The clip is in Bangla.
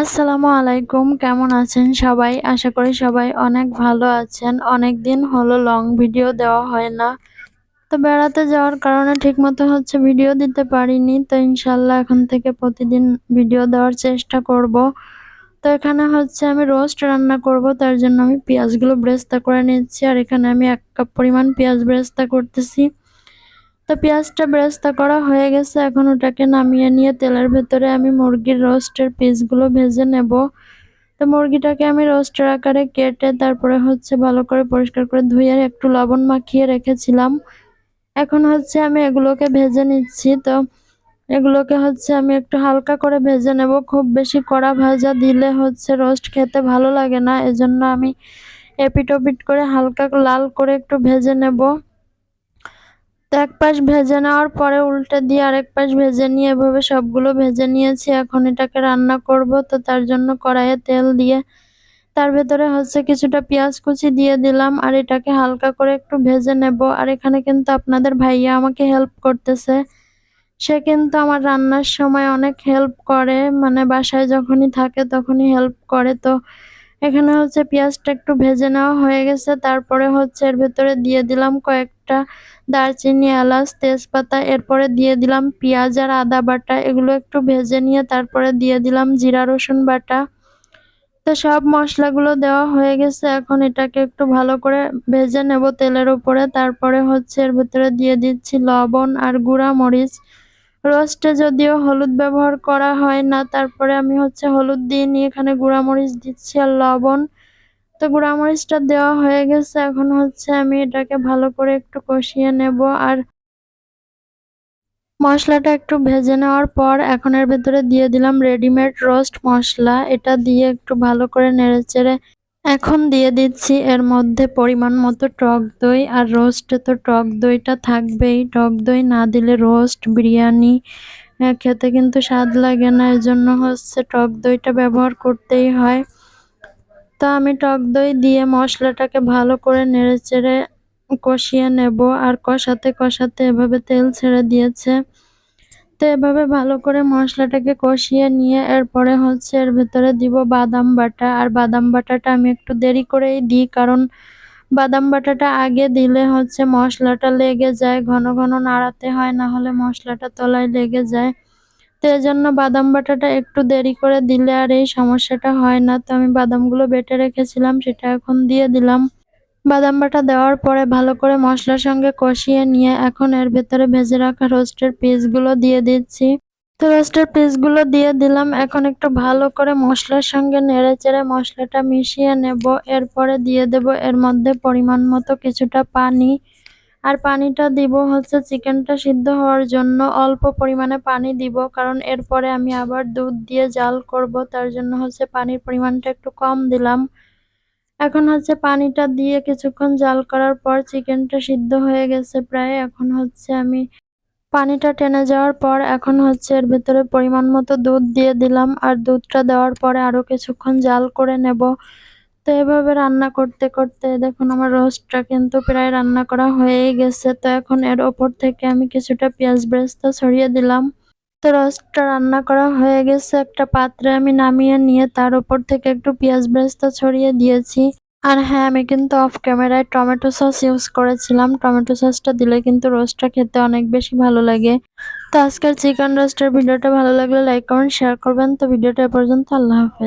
আসসালামু আলাইকুম, কেমন আছেন সবাই? আশা করি সবাই অনেক ভালো আছেন। অনেক দিন হলো লং ভিডিও দেওয়া হয় না। তো বেড়াতে যাওয়ার কারণে ঠিকমতো হচ্ছে ভিডিও দিতে পারিনি। তো ইনশাল্লাহ এখন থেকে প্রতিদিন ভিডিও দেওয়ার চেষ্টা করব। তো এখানে হচ্ছে আমি রোস্ট রান্না করব, তার জন্য আমি পেঁয়াজগুলো ব্রেস্তা করে নিচ্ছি। আর এখানে আমি এক কাপ পরিমাণ পেঁয়াজ ব্রেস্তা করতেছি। তো পেঁয়াজটা ব্রেস্তা করা হয়ে গেছে। এখন ওটাকে নামিয়ে নিয়ে তেলের ভেতরে আমি মুরগির রোস্টের পিসগুলো ভেজে নেব। তো মুরগিটাকে আমি রোস্টের আকারে কেটে তারপরে হচ্ছে ভালো করে পরিষ্কার করে ধুয়ে একটু লবণ মাখিয়ে রেখেছিলাম। এখন হচ্ছে আমি এগুলোকে ভেজে নিচ্ছি। তো এগুলোকে হচ্ছে আমি একটু হালকা করে ভেজে নেব। খুব বেশি কড়া ভাজা দিলে হচ্ছে রোস্ট খেতে ভালো লাগে না। এজন্য আমি এপিট ওপিট করে হালকা লাল করে একটু ভেজে নেব। এক পাশ ভেজে নেওয়ার পরে উল্টে দিয়ে আরেক পাশ ভেজে নিয়ে এভাবে সবগুলো ভেজে নিয়েছি। এখন এটাকে রান্না করব। তো তার জন্য কড়াইয়ে তেল দিয়ে তার ভেতরে হচ্ছে কিছুটা পেঁয়াজ কুচি দিয়ে দিলাম আর এটাকে হালকা করে একটু ভেজে নেব। আর এখানে কিন্তু আপনাদের ভাইয়া আমাকে হেল্প করতেছে। সে কিন্তু আমার রান্নার সময় অনেক হেল্প করে। মানে বাসায় যখনই থাকে তখনই হেল্প করে। তো এখানে হচ্ছে পেঁয়াজটা একটু ভেজে নেওয়া হয়ে গেছে। তারপরে হচ্ছে এর ভেতরে দিয়ে দিলাম কয়েকটা দারচিনি, এলাচ, তেজপাতা, এরপরে দিয়ে দিলাম পেঁয়াজ আর আদা বাটা। এগুলো একটু ভেজে নিয়ে তারপরে দিয়ে দিলাম জিরা, রসুন বাটা। তো সব মশলাগুলো দেওয়া হয়ে গেছে। এখন এটাকে একটু ভালো করে ভেজে নেব তেলের উপরে। তারপরে হচ্ছে এর ভেতরে দিয়ে দিচ্ছি লবণ আর গুঁড়া মরিচ রোস্টে যদিও হলুদ ব্যবহার করা হয় না, তারপরে আমি হচ্ছে হলুদ দিয়ে নিয়ে এখানে গুঁড়ামরিচ দিচ্ছি আর লবণ। তো গুঁড়ামরিচটা দেওয়া হয়ে গেছে, এখন হচ্ছে আমি এটাকে ভালো করে একটু কষিয়ে নেব আর মশলাটা একটু ভেজে নেওয়ার পর এখন এর ভেতরে দিয়ে দিলাম রেডিমেড রোস্ট মশলা। এটা দিয়ে একটু ভালো করে নেড়েচেড়ে এখন দিয়ে দিচ্ছি এর মধ্যে পরিমাণ মতো টক দই আর রোস্টে তো টক দইটা থাকবেই। টক দই না দিলে রোস্ট বিরিয়ানি খেতে কিন্তু স্বাদ লাগে না। এজন্য হচ্ছে টক দইটা ব্যবহার করতেই হয়। তো আমি টক দই দিয়ে মশলাটাকে ভালো করে নেড়েচেড়ে কষিয়ে নেব। আর কষাতে কষাতে এভাবে তেল ছেড়ে দিয়েছে। তো এভাবে ভালো করে মশলাটাকে কষিয়ে নিয়ে এরপরে হচ্ছে এর ভেতরে দিব বাদাম বাটা। আর বাদাম বাটাটা আমি একটু দেরি করেই দিই, কারণ বাদাম বাটাটা আগে দিলে হচ্ছে মশলাটা লেগে যায়, ঘন ঘন নাড়াতে হয়, না হলে মশলাটা তলায় লেগে যায়। তো এজন্য বাদাম বাটাটা একটু দেরি করে দিলে আর এই সমস্যাটা হয় না। তো আমি বাদামগুলো বেটে রেখেছিলাম, সেটা এখন দিয়ে দিলাম। বাদাম বাটা দেওয়ার পরে ভালো করে মশলার সঙ্গে কষিয়ে নিয়ে এখন এর ভেতরে ভেজে রাখা রোস্টের পিসগুলো দিয়ে দিচ্ছি। তো রোস্টের পিসগুলো দিয়ে দিলাম, এখন একটু ভালো করে মশলার সঙ্গে নেড়ে চেড়ে মশলাটা মিশিয়ে নেব। এরপরে দিয়ে দেব এর মধ্যে পরিমাণ মতো কিছুটা পানি। আর পানিটা দিব হচ্ছে চিকেনটা সিদ্ধ হওয়ার জন্য। অল্প পরিমাণে পানি দিব, কারণ এরপরে আমি আবার দুধ দিয়ে জাল করব, তার জন্য হচ্ছে পানির পরিমাণটা একটু কম দিলাম। এখন হচ্ছে পানিটা দিয়ে কিছুক্ষণ জাল করার পর চিকেনটা সিদ্ধ হয়ে গেছে প্রায়। এখন হচ্ছে আমি পানিটা টেনে যাওয়ার পর এখন হচ্ছে এর ভেতরে পরিমাণ মতো দুধ দিয়ে দিলাম আর দুধটা দেওয়ার পরে আরও কিছুক্ষণ জাল করে নেব। তো এভাবে রান্না করতে করতে দেখুন আমার রোস্টটা কিন্তু প্রায় রান্না করা হয়েই গেছে। তো এখন এর ওপর থেকে আমি কিছুটা পেঁয়াজ ব্রেস্তা ছড়িয়ে দিলাম। তো রসটা রান্না করা হয়ে গেছে। একটা পাত্রে আমি নামিয়ে নিয়ে তার উপর থেকে একটু পেঁয়াজ ব্রেস্তা ছড়িয়ে দিয়েছি। আর হ্যাঁ আমি কিন্তু অফ ক্যামেরায় টমেটো সস ইউজ করেছিলাম। টমেটো সসটা দিলে কিন্তু রোস্টটা খেতে অনেক বেশি ভালো লাগে। তো আজকের চিকেন রোস্টের ভিডিওটা ভালো লাগলে লাইক কমেন্ট শেয়ার করবেন। তো ভিডিওটা এ পর্যন্ত, আল্লাহ হাফেজ।